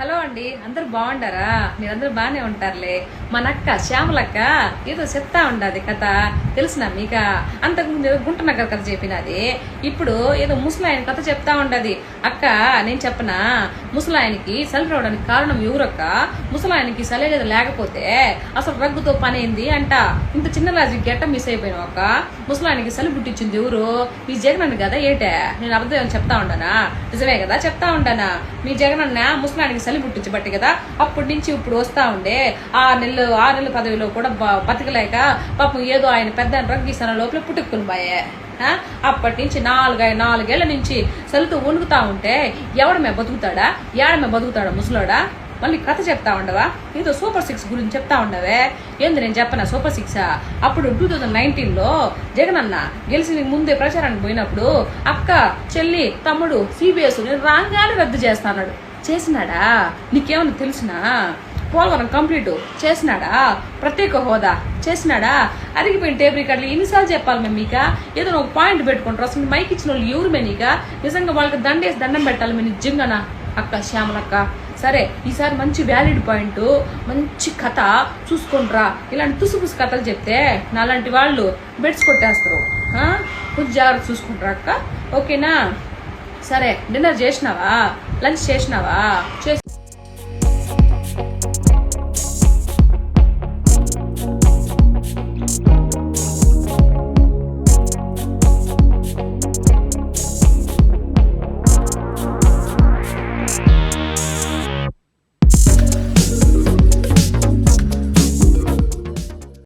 Hello అండి అందరు బాగుండారా? మీరందరూ బాగానే ఉంటారులే. మన అక్క శ్యామలక్క ఏదో చెప్తా ఉండదు కథ. తెలిసిన మీక? అంతకుముందు ఏదో గుంట నగర్ కథ చెప్పినది. ఇప్పుడు ఏదో ముసలాయన కథ చెప్తా ఉండదు. అక్క నేను చెప్పనా? ముసలాయనికి సలి రావడానికి కారణం ఎవరక్క? ముసలాయనకి లేదా లేకపోతే అసలు రగ్గుతో పని ఏంది అంట. ఇంత చిన్న రాజు గెట్ట మిస్ అయిపోయినావు అక్క. ముసలాయనికి సలి పుట్టించింది ఎవరు? మీ జగనన్న కదా ఏటే? నేను అబద్ధం చెప్తా ఉండనా? నిజమే కదా చెప్తా ఉండనా? మీ జగనన్న ముసలాయనికి చలి పుట్టించబట్టి కదా అప్పటి నుంచి ఇప్పుడు వస్తా ఉండే ఆ నెలలు ఆ నెలల పదవిలో కూడా బతకలేక పాపం ఏదో ఆయన పెద్ద రగ్గీసన లోపల పుట్టుకుని బాయే. అప్పటి నుంచి నాలుగై నాలుగేళ్ళ నుంచి చలితో వణుకుతా ఉంటే ఎవడమే బతుకుతాడా? ఏడమే బతుకుతాడా ముసలోడా? మళ్ళీ కథ చెప్తా ఉండవా? ఏదో సూపర్ సిక్స్ గురించి చెప్తా ఉండవే. ఏంది నేను చెప్పనా సూపర్ సిక్స్? అప్పుడు టూ థౌజండ్ నైన్టీన్లో జగన్ అన్న గెలిచి ముందే ప్రచారానికి పోయినప్పుడు అక్క చెల్లి తమ్ముడు సిబిఎస్ నేను రాగానే రద్దు చేస్తాన్నాడు చేసినాడా? నీకేమన్నా తెలిసినా? పోలవరం కంప్లీట్ చేసినాడా? ప్రత్యేక హోదా చేసినాడా? అరిగిపోయిన టేబుల్ రికార్డులు ఎన్నిసార్లు చెప్పాలి మేము మీక? ఏదో ఒక పాయింట్ పెట్టుకుంటారు అసలు మైక్ ఇచ్చిన వాళ్ళు ఎవరు మే నిజంగా వాళ్ళకి దండేసి దండం పెట్టాలి మేము నిజంగానా? అక్క శ్యామలక్క సరే ఈసారి మంచి వ్యాలిడ్ పాయింట్ మంచి కథ చూసుకుంట్రా ఇలాంటి తుసుపుసు కథలు చెప్తే నాలాంటి వాళ్ళు బెడ్స్ కొట్టేస్తారు. కొంచెం జాగ్రత్త చూసుకుంటారా అక్క. ఓకేనా? సరే డిన్నర్ చేసినావా? లంచ్ చేసినావా? చేసి